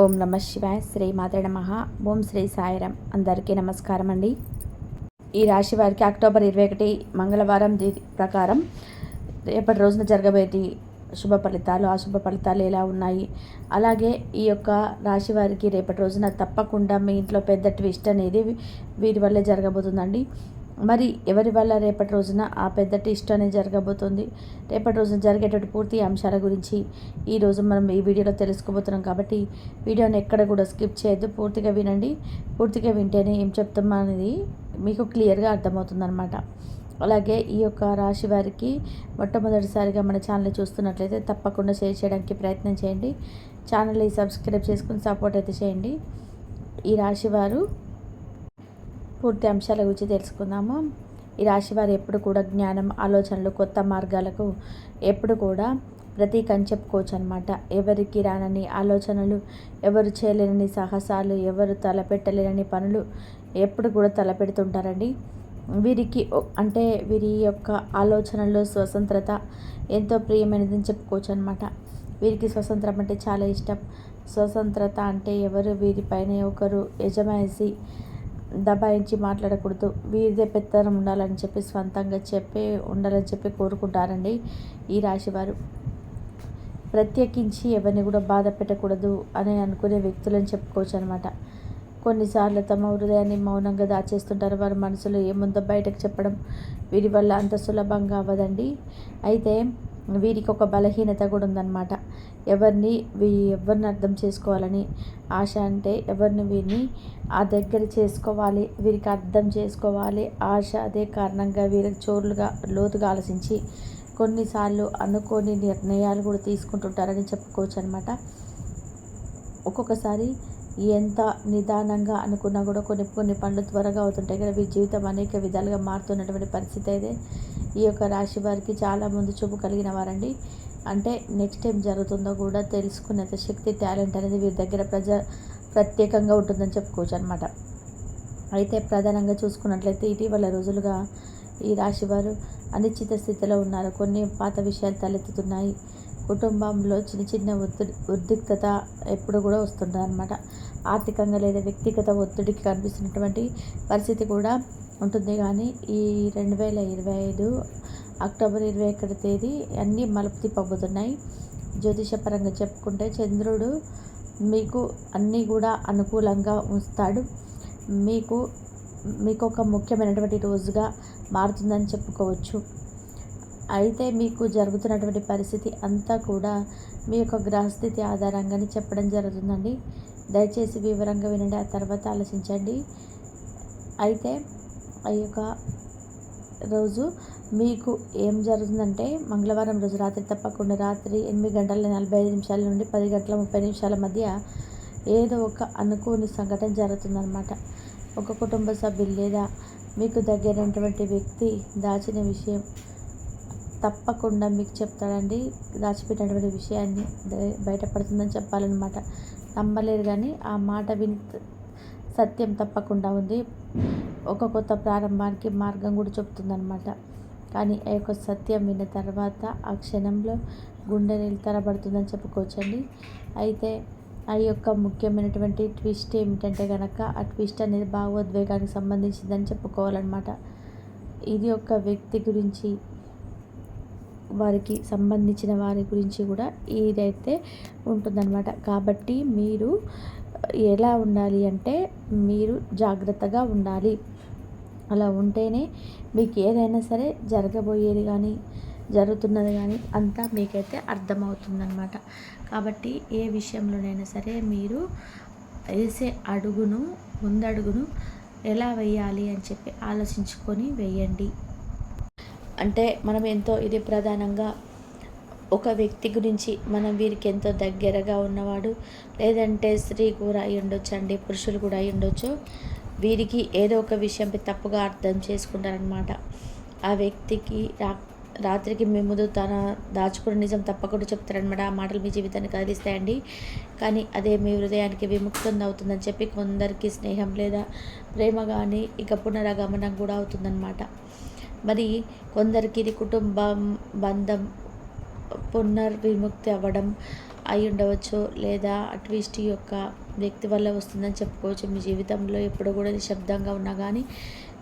ఓం నమ శివాయ శ్రీ మాత నమ. ఓం శ్రీ సాయిరం అందరికీ నమస్కారం అండి. ఈ రాశి వారికి అక్టోబర్ ఇరవై ఒకటి మంగళవారం ప్రకారం రేపటి రోజున జరగబోయేది శుభ ఫలితాలు అశుభ ఫలితాలు ఎలా ఉన్నాయి? అలాగే ఈ యొక్క రాశి వారికి రేపటి రోజున తప్పకుండా మీ ఇంట్లో పెద్ద ట్విస్ట్ అనేది వీరి వల్లే జరగబోతుందండి. మరి ఎవరి వల్ల రేపటి రోజున ఆ పెద్ద ట్విస్ట్ అనేది జరగబోతుంది? రేపటి రోజున జరిగేటువంటి పూర్తి అంశాల గురించి ఈరోజు మనం ఈ వీడియోలో తెలుసుకోబోతున్నాం కాబట్టి వీడియోని ఎక్కడ కూడా స్కిప్ చేయొద్దు. పూర్తిగా వినండి. పూర్తిగా వింటేనే ఏం చెప్తామా అనేది మీకు క్లియర్గా అర్థమవుతుందన్నమాట. అలాగే ఈ యొక్క రాశి వారికి మొట్టమొదటిసారిగా మన ఛానల్ చూస్తున్నట్లయితే తప్పకుండా షేర్ చేయడానికి ప్రయత్నం చేయండి. ఛానల్ని సబ్స్క్రైబ్ చేసుకుని సపోర్ట్ అయితే చేయండి. ఈ రాశి వారు పూర్తి అంశాల గురించి తెలుసుకుందాము. ఈ రాశి వారు ఎప్పుడు కూడా జ్ఞానం ఆలోచనలు కొత్త మార్గాలకు ఎప్పుడు కూడా ప్రతీక చెప్పుకోవచ్చు అనమాట ఎవరికి రానని ఆలోచనలు ఎవరు చేయలేనని సాహసాలు ఎవరు తలపెట్టలేనని పనులు ఎప్పుడు కూడా తలపెడుతుంటారండి. వీరికి అంటే వీరి యొక్క ఆలోచనలో స్వతంత్రత ఎంతో ప్రియమైనదని చెప్పుకోవచ్చు అనమాట వీరికి స్వతంత్రం అంటే చాలా ఇష్టం. స్వతంత్రత అంటే ఎవరు వీరిపైన ఒకరు యజమాసి దబాయించి మాట్లాడకూడదు. వీరిదే పెత్తనం ఉండాలని చెప్పి స్వంతంగా చెప్పి ఉండాలని చెప్పి కోరుకుంటారండి ఈ రాశివారు. ప్రత్యేకించి ఎవరిని కూడా బాధ పెట్టకూడదు అని అనుకునే వ్యక్తులని చెప్పుకోవచ్చు అనమాట కొన్నిసార్లు తమ హృదయాన్ని మౌనంగా దాచేస్తుంటారు. వారి మనసులో ఏముందో బయటకు చెప్పడం వీరి వల్ల అంత సులభంగా అవ్వదండి. అయితే వీరికి ఒక బలహీనత కూడా ఉందన్నమాట. ఎవరిని ఎవరిని అర్థం చేసుకోవాలని ఆశ అంటే ఎవరిని వీరిని ఆ దగ్గర చేసుకోవాలి వీరికి అర్థం చేసుకోవాలి. ఆశ అదే కారణంగా వీరికి చోరులుగా లోతుగా ఆలోచించి కొన్నిసార్లు అనుకోని నిర్ణయాలు కూడా తీసుకుంటుంటారని చెప్పుకోవచ్చు అనమాట ఒక్కొక్కసారి ఎంత నిదానంగా అనుకున్నా కూడా కొన్ని కొన్ని పనులు త్వరగా అవుతుంటాయి కదా. వీరి జీవితం అనేక విధాలుగా మారుతున్నటువంటి పరిస్థితి అయితే ఈ యొక్క రాశి వారికి చాలా ముందు చూపు కలిగిన వారండి. అంటే నెక్స్ట్ టైం జరుగుతుందో కూడా తెలుసుకునేంత శక్తి టాలెంట్ అనేది వీరి దగ్గర ప్రజ ప్రత్యేకంగా ఉంటుందని చెప్పుకోవచ్చు అనమాట అయితే ప్రధానంగా చూసుకున్నట్లయితే ఇటీవల రోజులుగా ఈ రాశివారు అనిశ్చిత స్థితిలో ఉన్నారు. కొన్ని పాత విషయాలు తలెత్తుతున్నాయి. కుటుంబంలో చిన్న చిన్న ఒత్తిడి ఉద్రిక్తత ఎప్పుడు కూడా వస్తుంటుంది అనమాట ఆర్థికంగా లేదా వ్యక్తిగత ఒత్తిడికి కనిపిస్తున్నటువంటి పరిస్థితి కూడా ఉంటుంది. కానీ ఈ రెండు వేల ఇరవై ఐదు అక్టోబర్ ఇరవై ఒకటి తేదీ అన్నీ మలుపు తిప్పబోతున్నాయి. జ్యోతిషపరంగా చెప్పుకుంటే చంద్రుడు మీకు అన్నీ కూడా అనుకూలంగా ఉంచుతాడు. మీకు మీకు ఒక ముఖ్యమైనటువంటి రోజుగా మారుతుందని చెప్పుకోవచ్చు. అయితే మీకు జరుగుతున్నటువంటి పరిస్థితి అంతా కూడా మీ యొక్క గ్రహస్థితి ఆధారంగానే చెప్పడం జరుగుతుందండి. దయచేసి వివరంగా వినండి ఆ తర్వాత ఆలోచించండి. అయితే ఆ యొక్క రోజు మీకు ఏం జరుగుతుందంటే మంగళవారం రోజు రాత్రి తప్పకుండా రాత్రి ఎనిమిది గంటల నలభై ఐదు నిమిషాల నుండి పది గంటల ముప్పై నిమిషాల మధ్య ఏదో ఒక అనుకోని సంఘటన జరుగుతుందన్నమాట. ఒక కుటుంబ సభ్యులు లేదా మీకు దగ్గరైనటువంటి వ్యక్తి దాచిన విషయం తప్పకుండా మీకు చెప్తాడండి. దాచిపెట్టినటువంటి విషయాన్ని బయటపడుతుందని చెప్పాలన్నమాట. నమ్మలేరు కానీ ఆ మాట విని సత్యం తప్పకుండా ఉంది. ఒక కొత్త ప్రారంభానికి మార్గం కూడా చెప్తుందన్నమాట. కానీ ఆ యొక్క సత్యం విన్న తర్వాత ఆ క్షణంలో గుండె నిలతరబడుతుందని చెప్పుకోవచ్చండి. అయితే ఆ యొక్క ముఖ్యమైనటువంటి ట్విస్ట్ ఏమిటంటే కనుక ఆ ట్విస్ట్ అనేది భావోద్వేగానికి సంబంధించిందని చెప్పుకోవాలన్నమాట. ఇది ఒక వ్యక్తి గురించి వారికి సంబంధించిన వారి గురించి కూడా ఇదైతే ఉంటుందన్నమాట. కాబట్టి మీరు ఎలా ఉండాలి అంటే మీరు జాగ్రత్తగా ఉండాలి. అలా ఉంటేనే మీకు ఏదైనా సరే జరగబోయేది కానీ జరుగుతున్నది కానీ అంతా మీకైతే అర్థమవుతుందన్నమాట. కాబట్టి ఏ విషయంలోనైనా సరే మీరు వేసే అడుగును ముందడుగును ఎలా వేయాలి అని చెప్పి ఆలోచించుకొని వేయండి. అంటే మనం ఎంతో ఇది ప్రధానంగా ఒక వ్యక్తి గురించి మనం వీరికి ఎంతో దగ్గరగా ఉన్నవాడు లేదంటే స్త్రీ కూడా అయి ఉండొచ్చు అండి పురుషులు కూడా అయి ఉండొచ్చు. వీరికి ఏదో ఒక విషయంపై తప్పుగా అర్థం చేసుకుంటారనమాట ఆ వ్యక్తికి రా రాత్రికి మీ ముందు తన దాచుకున్న నిజం తప్పకుండా చెప్తారనమాట ఆ మాటలు మీ జీవితాన్ని కదిలిస్తాయండి. కానీ అదే మీ హృదయానికి విముక్తం అవుతుందని చెప్పి కొందరికి స్నేహం లేదా ప్రేమ కానీ ఇక పునరాగమనం కూడా అవుతుందన్నమాట. మరి కొందరికి ఇది కుటుంబం బంధం పునర్విముక్తి అవ్వడం అయి ఉండవచ్చు లేదా ట్విస్ట్ యొక్క వ్యక్తి వల్ల వస్తుందని చెప్పుకోవచ్చు. మీ జీవితంలో ఎప్పుడు కూడా నిశ్శబ్దంగా ఉన్నా కానీ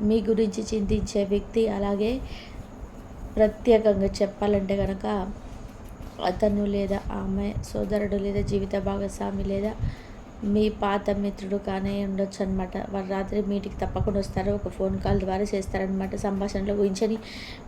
మీ గురించి చింతించే వ్యక్తి అలాగే ప్రత్యేకంగా చెప్పాలంటే కనుక అతను లేదా ఆమె సోదరుడు లేదా జీవిత భాగస్వామి లేదా మీ పాత మిత్రుడు కానీ ఉండొచ్చు అనమాట వారు రాత్రి మీటికి తప్పకుండా వస్తారు. ఒక ఫోన్ కాల్ ద్వారా చేస్తారనమాట సంభాషణలో ఊహించని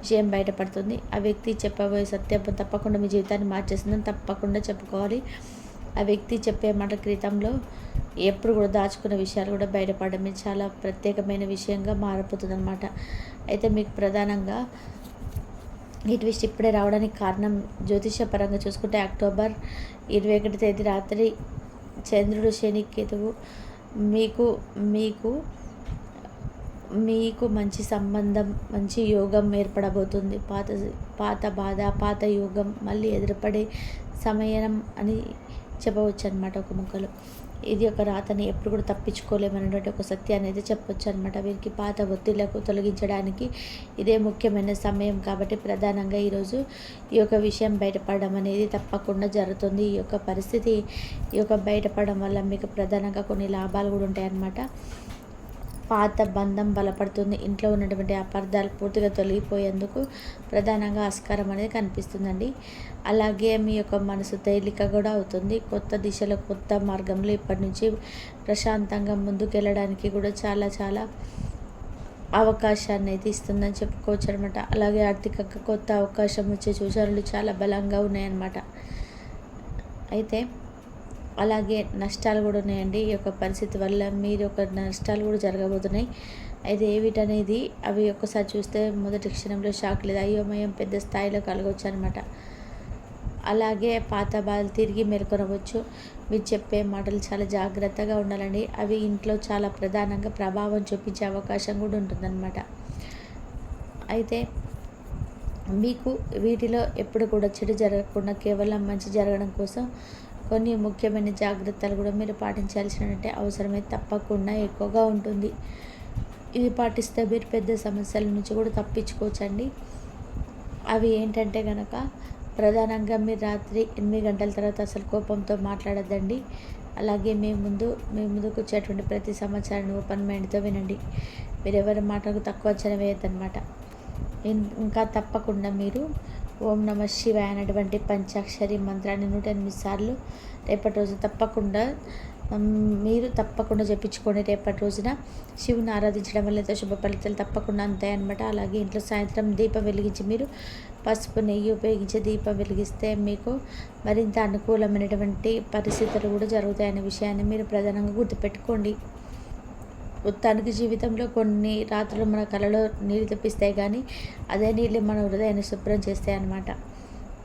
విషయం బయటపడుతుంది. ఆ వ్యక్తి చెప్పబోయే సత్యం తప్పకుండా మీ జీవితాన్ని మార్చేస్తుందని తప్పకుండా చెప్పుకోవాలి. ఆ వ్యక్తి చెప్పే మాట క్రితంలో ఎప్పుడు కూడా దాచుకున్న విషయాలు కూడా బయటపడమే చాలా ప్రత్యేకమైన విషయంగా మారిపోతుంది అనమాట అయితే మీకు ప్రధానంగా ఈ ట్విస్ట్ ఇప్పుడే రావడానికి కారణం జ్యోతిషపరంగా చూసుకుంటే అక్టోబర్ ఇరవై ఒకటి తేదీ రాత్రి చంద్రుడు శని కేతువు మీకు మీకు మీకు మంచి సంబంధం మంచి యోగం ఏర్పడబోతుంది. పాత పాత బాధ పాత యోగం మళ్ళీ ఎదురుపడే సమయం అని చెప్పవచ్చు అనమాట ఒక ముక్కలో. ఇది ఒక రాతని ఎప్పుడు కూడా తప్పించుకోలేమనేటువంటి ఒక సత్యాన్ని అయితే చెప్పొచ్చు అనమాట వీరికి పాత ఒత్తిళ్ళకు తొలగించడానికి ఇదే ముఖ్యమైన సమయం కాబట్టి ప్రధానంగా ఈరోజు ఈ యొక్క విషయం బయటపడడం అనేది తప్పకుండా జరుగుతుంది. ఈ యొక్క పరిస్థితి ఈ యొక్క బయటపడడం వల్ల మీకు ప్రధానంగా కొన్ని లాభాలు కూడా ఉంటాయన్నమాట. పాత బంధం బలపడుతుంది. ఇంట్లో ఉన్నటువంటి అపార్థాలు పూర్తిగా తొలగిపోయేందుకు ప్రధానంగా ఆస్కారం అనేది కనిపిస్తుందండి. అలాగే మీ యొక్క మనసు తేలిక కూడా అవుతుంది. కొత్త దిశలో కొత్త మార్గంలో ఇప్పటి నుంచి ప్రశాంతంగా ముందుకెళ్ళడానికి కూడా చాలా చాలా అవకాశాన్ని అయితే ఇస్తుందని చెప్పుకోవచ్చు అనమాట అలాగే ఆర్థికంగా కొత్త అవకాశం వచ్చే సూచనలు చాలా బలంగా ఉన్నాయన్నమాట. అయితే అలాగే నష్టాలు కూడా ఉన్నాయండి. ఈ యొక్క పరిస్థితి వల్ల మీరు ఒక నష్టాలు కూడా జరగబోతున్నాయి. అయితే ఏమిటనేది అవి ఒక్కసారి చూస్తే మొదటి క్షణంలో షాక్ లేదు అయోమయం పెద్ద స్థాయిలో కలగవచ్చు అనమాట అలాగే పాత బాధలు తిరిగి మేల్కొనవచ్చు. మీరు చెప్పే మాటలు చాలా జాగ్రత్తగా ఉండాలండి. అవి ఇంట్లో చాలా ప్రధానంగా ప్రభావం చూపించే అవకాశం కూడా ఉంటుందన్నమాట. అయితే మీకు వీటిలో ఎప్పుడు కూడా చెడు జరగకుండా కేవలం మంచి జరగడం కోసం కొన్ని ముఖ్యమైన జాగ్రత్తలు కూడా మీరు పాటించాల్సినటువంటి అవసరమే తప్పకుండా ఎక్కువగా ఉంటుంది. ఇది పాటిస్తే మీరు పెద్ద సమస్యల నుంచి కూడా తప్పించుకోవచ్చండి. అవి ఏంటంటే కనుక ప్రధానంగా మీరు రాత్రి ఎనిమిది గంటల తర్వాత అసలు కోపంతో మాట్లాడద్దండి. అలాగే మీ ముందు మీ ముందుకు వచ్చేటువంటి ప్రతి సమాచారాన్ని ఓపెన్ మైండ్తో వినండి. మీరు ఎవరి మాటకు తక్కువ అంచనా వేయద్దనమాట ఇంకా తప్పకుండా మీరు ఓం నమ శివాయ అనేటువంటి పంచాక్షరి మంత్రాన్ని నూట ఎనిమిది సార్లు రేపటి రోజు తప్పకుండా మీరు తప్పకుండా చెప్పించుకోండి రేపటి రోజున. శివుని ఆరాధించడం వల్ల ఎంతో శుభ ఫలితాలు తప్పకుండా అంతాయి అనమాట అలాగే ఇంట్లో సాయంత్రం దీపం వెలిగించి మీరు పసుపు నెయ్యి ఉపయోగించి దీపం వెలిగిస్తే మీకు మరింత అనుకూలమైనటువంటి పరిస్థితులు కూడా జరుగుతాయనే విషయాన్ని మీరు ప్రధానంగా గుర్తుపెట్టుకోండి. తనకి జీవితంలో కొన్ని రాత్రులు మన కళలో నీళ్ళు తెప్పిస్తాయి కానీ అదే నీళ్ళు మన హృదయాన్ని శుభ్రం చేస్తాయి అన్నమాట.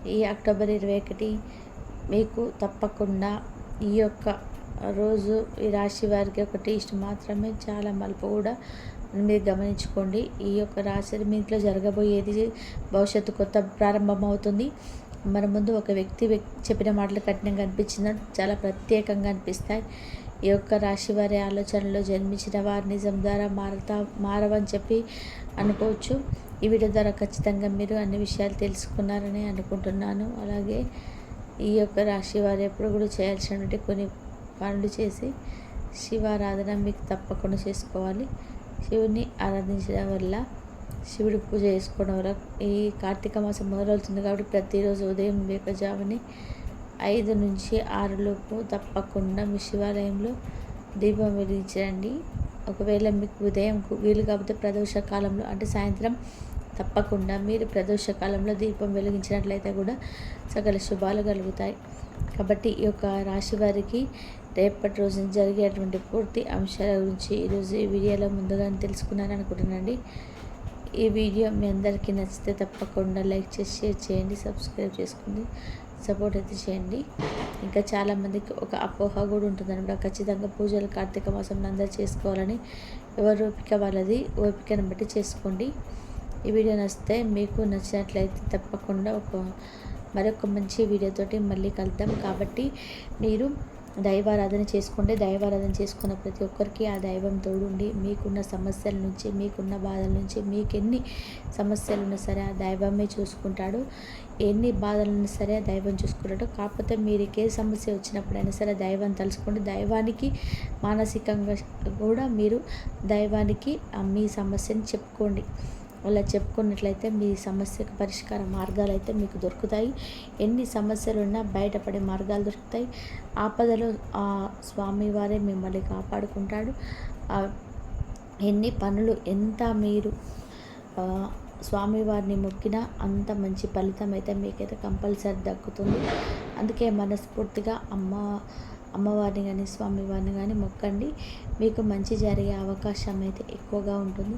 ఈ అక్టోబర్ ఇరవై ఒకటి మీకు తప్పకుండా ఈ యొక్క రోజు ఈ రాశి వారికి ఒక టేస్ట్ మాత్రమే చాలా మలుపు కూడా మీరు గమనించుకోండి. ఈ యొక్క రాశి మీ ఇంట్లో జరగబోయేది భవిష్యత్తు కొత్త ప్రారంభం అవుతుంది మన ముందు ఒక వ్యక్తి చెప్పిన మాటలు కఠినంగా అనిపించిన చాలా ప్రత్యేకంగా అనిపిస్తాయి. ఈ యొక్క రాశి వారి ఆలోచనలో జన్మించిన వారి నిజం ద్వారా మారతా మారవని చెప్పి అనుకోవచ్చు. ఈ వీడియో ద్వారా ఖచ్చితంగా మీరు అన్ని విషయాలు తెలుసుకున్నారని అనుకుంటున్నాను. అలాగే ఈ యొక్క రాశి వారు ఎప్పుడు కూడా చేయాల్సినటువంటి కొన్ని పనులు చేసి శివారాధన మీకు తప్పకుండా చేసుకోవాలి. శివుని ఆరాధించడం వల్ల శివుడి పూజ చేసుకోవడం వల్ల ఈ కార్తీక మాసం మొదలవుతుంది కాబట్టి ప్రతిరోజు ఉదయం వేకజాముని ఐదు నుంచి ఆరులోపు తప్పకుండా మీ శివాలయంలో దీపం వెలిగించండి. ఒకవేళ మీకు ఉదయం వీలు కాకపోతే ప్రదోష కాలంలో అంటే సాయంత్రం తప్పకుండా మీరు ప్రదోష కాలంలో దీపం వెలిగించినట్లయితే కూడా సకల శుభాలు కలుగుతాయి. కాబట్టి ఈ యొక్క రాశి వారికి రేపటి రోజున జరిగేటువంటి పూర్తి అంశాల గురించి ఈరోజు ఈ వీడియోలో ముందుగానే తెలుసుకున్నాను అనుకుంటున్నాండి ఈ వీడియో మీ అందరికీ నచ్చితే తప్పకుండా లైక్ చేసి షేర్ చేయండి సబ్స్క్రైబ్ చేసుకోండి సపోర్ట్ అయితే చేయండి. ఇంకా చాలామందికి ఒక అపోహ కూడా ఉంటుందన్నమాట. ఖచ్చితంగా పూజలు కార్తీక మాసంలో అందరూ చేసుకోవాలని ఎవరు ఓపిక వాళ్ళది ఓపికను బట్టి చేసుకోండి. ఈ వీడియో నచ్చితే మీకు నచ్చినట్లయితే తప్పకుండా ఒక మరొక మంచి వీడియోతోటి మళ్ళీ కలుద్దాం. కాబట్టి మీరు దైవారాధన చేసుకుంటే దైవారాధన చేసుకున్న ప్రతి ఒక్కరికి ఆ దైవం తోడుండి మీకున్న సమస్యల నుంచి మీకున్న బాధల నుంచి మీకు ఎన్ని సమస్యలు ఉన్నా సరే ఆ దైవమే చూసుకుంటాడు. ఎన్ని బాధలున్నా సరే ఆ దైవం చూసుకుంటాడు. కాకపోతే మీరు ఏ సమస్య వచ్చినప్పుడైనా సరే దైవం తలుచుకోండి. దైవానికి మానసికంగా కూడా మీరు దైవానికి మీ సమస్యని చెప్పుకోండి. అలా చెప్పుకున్నట్లయితే మీ సమస్యకు పరిష్కార మార్గాలు అయితే మీకు దొరుకుతాయి. ఎన్ని సమస్యలు ఉన్నా బయటపడే మార్గాలు దొరుకుతాయి. ఆపదలో ఆ స్వామివారే మిమ్మల్ని కాపాడుకుంటాడు. ఎన్ని పనులు ఎంత మీరు స్వామివారిని మొక్కినా అంత మంచి ఫలితం అయితే మీకైతే కంపల్సరీ దక్కుతుంది. అందుకే మనస్ఫూర్తిగా అమ్మ అమ్మవారిని కానీ స్వామివారిని కానీ మొక్కండి. మీకు మంచి జరిగే అవకాశం అయితే ఎక్కువగా ఉంటుంది.